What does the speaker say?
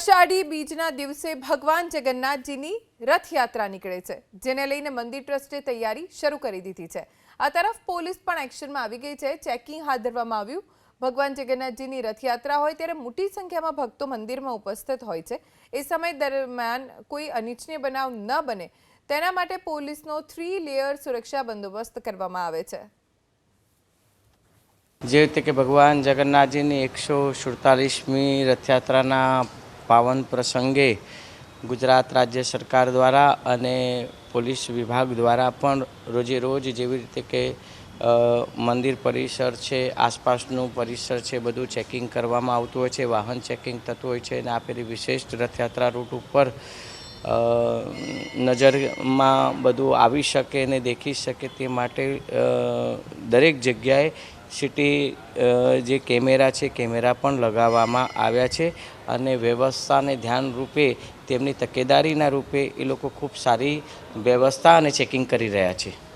અષાઢી બીજના દિવસે ભગવાન જગન્નાથજીની રથયાત્રા નીકળે છે, જેને લઈને મંદિર ટ્રસ્ટે તૈયારી શરૂ કરી દીધી છે. આ તરફ પોલીસ પણ એક્શનમાં આવી ગઈ છે. ચેકિંગ હાથ ધરવામાં આવ્યું. ભગવાન જગન્નાથજીની રથયાત્રા હોય ત્યારે મોટી સંખ્યામાં ભક્તો મંદિરમાં ઉપસ્થિત હોય છે. એ સમય દરમિયાન કોઈ અનિચ્છનીય બનાવ ન બને. તેના માટે પોલીસનો થ્રી લેયર સુરક્ષા બંદોબસ્ત કરવામાં આવે છે. જે રીતે કે ભગવાન જગન્નાથજીની એકસો સુડતાલીસમી રથયાત્રાના પાવન પ્રસંગે ગુજરાત રાજ્ય સરકાર દ્વારા અને પોલીસ વિભાગ દ્વારા પણ રોજે રોજ જેવી રીતે કે મંદિર પરિસર છે, આસપાસનું પરિસર છે, બધું ચેકિંગ કરવામાં આવતું હોય છે, વાહન ચેકિંગ થતું હોય છે અને આ પેલી વિશેષ રથયાત્રા રૂટ ઉપર નજરમાં બધું આવી શકે અને દેખી શકે તે માટે દરેક જગ્યાએ સિટી જે કેમેરા છે, કેમેરા પણ લગાવવામાં આવ્યા છે અને વ્યવસ્થાને ધ્યાન રૂપે, તેમની તકેદારીના રૂપે એ લોકો ખૂબ સારી વ્યવસ્થા અને ચેકિંગ કરી રહ્યા છે.